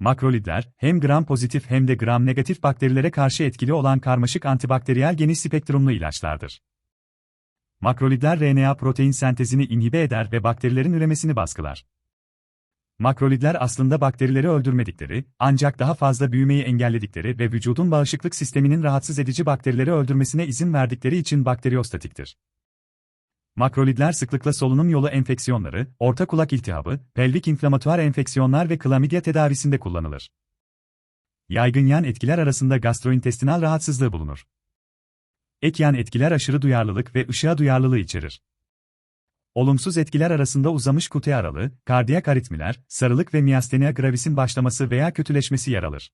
Makrolidler, hem gram pozitif hem de gram negatif bakterilere karşı etkili olan karmaşık antibakteriyel geniş spektrumlu ilaçlardır. Makrolidler RNA protein sentezini inhibe eder ve bakterilerin üremesini baskılar. Makrolidler aslında bakterileri öldürmedikleri, ancak daha fazla büyümeyi engelledikleri ve vücudun bağışıklık sisteminin rahatsız edici bakterileri öldürmesine izin verdikleri için bakteriyostatiktir. Makrolidler sıklıkla solunum yolu enfeksiyonları, orta kulak iltihabı, pelvik inflamatuar enfeksiyonlar ve klamidya tedavisinde kullanılır. Yaygın yan etkiler arasında gastrointestinal rahatsızlığı bulunur. Ek yan etkiler aşırı duyarlılık ve ışığa duyarlılığı içerir. Olumsuz etkiler arasında uzamış kutu aralığı, kardiyak aritmiler, sarılık ve miyastenia gravis'in başlaması veya kötüleşmesi yer alır.